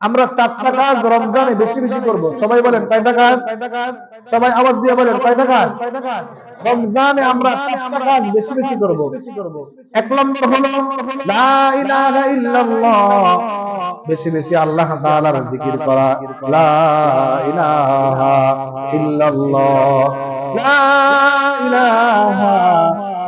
আমরা চারটা কাজ রমজানে বেশি বেশি করব। সবাই বলেন কয়টা কাজ? সবাই আওয়াজ দিয়ে বলেন কয়টা কাজ? রমজানে আমরা চারটা কাজ বেশি বেশি করব। এক নম্বর হলো লা ইলাহা ইল্লাল্লাহ। বেশি বেশি আল্লাহ তাআলার জিকির করা। লা ইলাহা ইল্লাল্লাহ। লা ইলাহা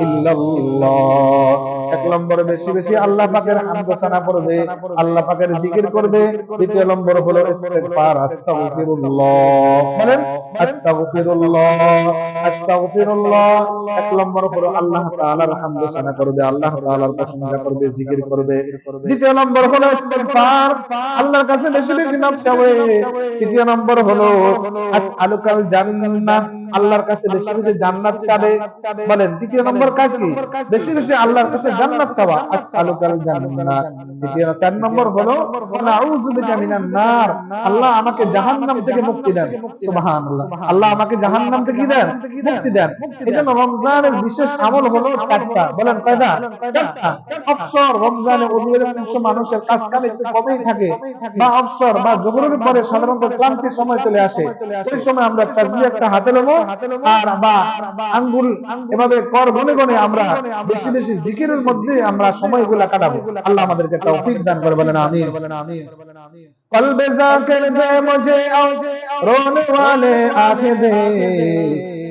ইল্লাল্লাহ। এক নম্বর বেশি বেশি আল্লাহ পাকের হামদসানা করবে আল্লাহ পাকের জিকির করবে। দ্বিতীয় নম্বর হলো ইস্তেগফার, আস্তাগফিরুল্লাহ। বলেন, আস্তাগফিরুল্লাহ আস্তাগফিরুল্লাহ। এক নম্বর হলো আল্লাহ তাআলার হামদসানা করবে, আল্লাহ তাআলার প্রশংসা করবে, জিকির করবে। দ্বিতীয় নম্বর হলো ইস্তেগফার, আল্লাহর কাছে বেশি বেশি মাফ তৃতীয় নম্বর হলো আসআলুকাল জান্নাহ, আল্লাহর কাছে বেশি বেশি জান্নাত চাবে। বলেন নম্বর কাজ কি? বেশি বেশি আল্লাহর কাছে জান্নাত চাওয়া জান্নাত দ্বিতীয় চার নম্বর হলো বিকা মিনান নার আল্লাহ আমাকে জাহান্নাম থেকে মুক্তি দেন। সুবহানাল্লাহ। আল্লাহ আমাকে জাহান্নাম থেকে কি দেন? মুক্তি দেন। এজন্য রমজানের বিশেষ আমল হলো চারটা। বলেন কয়টা? চারটা। রমজানে মানুষের কাজ কাম একটু কমই থাকে, বা অবসর বা জোহরের পরে সাধারণত ক্লান্তির সময় চলে আসে, সেই সময় আমরা তাসবিহ একটা হাতে নেব, আর বা আঙ্গুল এভাবে কর গনে গনে আমরা বেশি বেশি জিকিরের মধ্যে আমরা সময়গুলো কাটাবো। আল্লাহ আমাদেরকে তৌফিক দান করে বলেন, আমিন। কলবে জাকির দে মুঝে আও রোনে ওয়ালে আখে দে,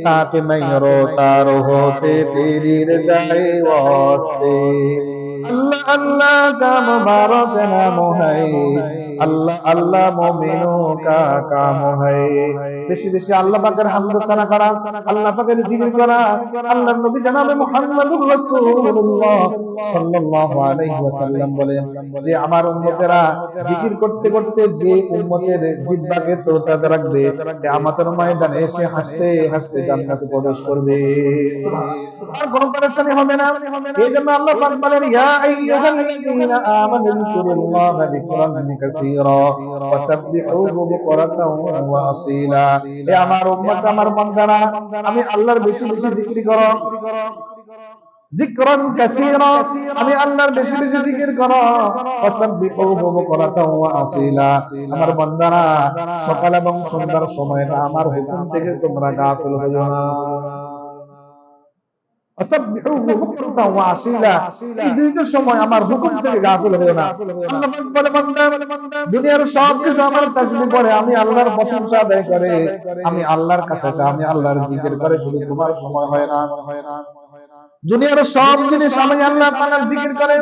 তাকে मैं রোতা रहो তেরি तेरी ওয়াস্তে। আল্লাহ আল্লাহ अल्लाह का না नाम আল্লাহ আল্লাহ মুমিনু কা কাম বেশি বেশি আল্লাহ পাকের হামদ সানা করা, আল্লাহ পাকের জিকির করা, আল্লাহর নবী জনাবে মুহাম্মদুর রাসূলুল্লাহ সাল্লাল্লাহু আলাইহি ওয়াসাল্লাম যে আমার উম্মতেরা জিকির করতে করতে যে উম্মতের জিহ্বাকে রাখবে ময়দানে এসে হাসতে হাসতে প্রবেশ করবে। আর কোনো পরেশানি হবে না। এই জন্য আল্লাহ পাক বলেন, ইয়া আইয়ুহাল্লাযীনা আমানু কাসীরা। ওয়াসাব্বিহুহু বুকরাতাও ওয়া আসীলা। আমার উম্মত, আমার বান্দারা, আমি আল্লাহর বেশি বেশি জিকির করো। জিকরান কাসীরা, আমি আল্লাহর বেশি বেশি জিকির করো। ওয়াসাব্বিহুহু বুকরাতাও ওয়া আসীলা। আমার বান্দারা, সকাল এবং সন্ধ্যার সময়টা আমার হুকুম থেকে তোমরা গাফিল হইও না। সময় আমার হুকুম থেকে গাফিল হয়ে না। দুনিয়ার সব কিছু আমার তাসবিহ করে আমি আল্লাহর প্রশংসা আদায় করে। আমি আল্লাহর কাছে আমি আল্লাহর জিকির করে শুধু তোমার সময় হয় না। হয় না। দুনিয়ার সব জিনিস আমি আল্লাহ তাআলার জিকির করে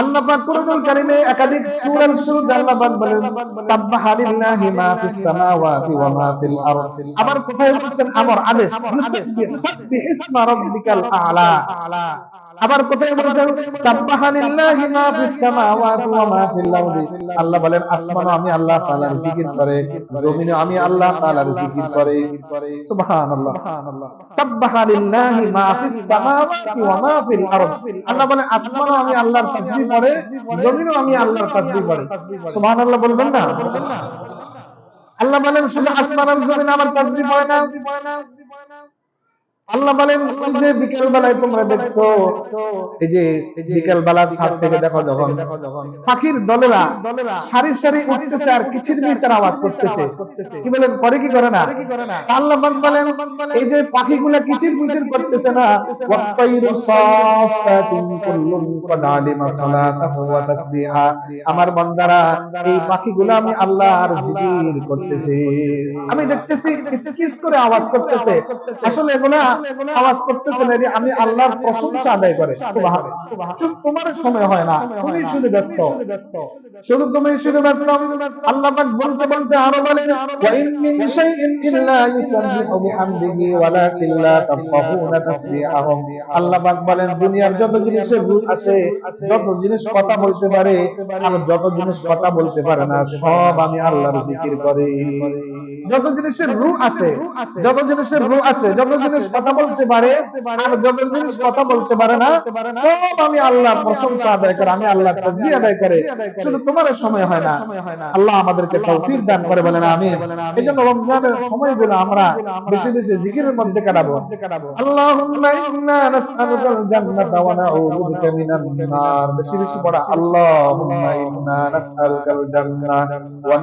আল্লাহ পাক কুরআনুল কারীমে একাধিক সূরার শুরুতে আল্লাহ পাক বলেন সাব্বাহা লিল্লাহি মা ফিস সামাওয়াতি ওয়া মা ফিল আরদ। আবার কোথায় বলেছেন আমার আদেশ সাব্বিহ ইসমা রাব্বিকাল আ'লা। আবার কোথায় বলেছেন? সাব্বাহালিল্লাহি মা ফিস সামাওয়াতি ওয়া মা ফিল আরদি আল্লাহ বলেন, আসমানে আমি আল্লাহ তাআলার জিকির করে, জমিনে আমি আল্লাহ তাআলার জিকির করে। সুবহানাল্লাহ। সাব্বাহালিল্লাহি মা ফিস সামাওয়াতি ওয়া মা ফিল আরদ। আল্লাহ বলেন আসমানে আমি আল্লাহর তাসবিহ করে জমিনেও আমি আল্লাহর তাসবিহ করে সুবহানাল্লাহ বলবেন না? আল্লাহ বলেন, শুধু আসমান আর জমিন আমার তাসবিহ পড়ে না। আল্লাহ বলেন যে বিকেল বেলায় তোমরা দেখছ এই যে বিকেল বেলার ছাদ থেকে দেখো যখন পাখির দলেরা সারি সারি উঠতেছে আর কিচির মিচির আওয়াজ করতেছে। কি বলেন করে কি করে না? আল্লাহ বলেন এই যে পাখিগুলা কিচির মিচির করতেছে না ওয়াত্তাইরু সাফাতিন কুল্লুম কদ আলিমা সালাতাহু ওয়া তাসবিহা। আমার বান্দারা এই পাখিগুলা আমি আল্লাহর জিকির করতেছে। আমি দেখতেছি কিস কিস করে আওয়াজ করতেছে। আসলে এগুলা আওয়াজ করতেছে না আমি আল্লাহর প্রশংসা আদায় করে তোমার সময় হয় না তুমি শুধু ব্যস্ত। শুধু তুমি শুধু ব্যস্ত। আল্লাহ পাক বলতে বলতে আরও বলেন ওয়া ইন মিন শাইইন ইল্লা ইউসাব্বিহু বিহামদিহি ওয়ালাকিন লা তাফকাহুনা তাসবিহাহুম। আল্লাহ পাক বলেন দুনিয়ার যত জিনিস আছে যত জিনিস কথা বলতে পারে আর যত জিনিস কথা বলতে পারে না সব আমি আল্লাহর জিকির করি। যত জিনিসের রু আছে যত জিনিসের রু আছে যত জিনিস কথা বলতে পারে আর যত জিনিস কথা বলতে পারে না সব আমি আল্লাহর প্রশংসা আদায় করে আমি আল্লাহর তাসবিহ আদায় করে শুধু তোমার সময় হয় না। আল্লাহ আমাদেরকে তৌফিক দান করে বলেন আমি এই জন্য রমজানের সময়গুলো আমরা বেশি বেশি জিকিরের মধ্যে কাটাবো। আল্লাহুম্মা ইন্না নাসআলুকাল জান্নাতা ওয়া নাউযু বিকা মিনান নার। বেশি বেশি পড়া। আল্লাহুম্মা ইন্না নাসআলুকাল জান্নাহ ওয়া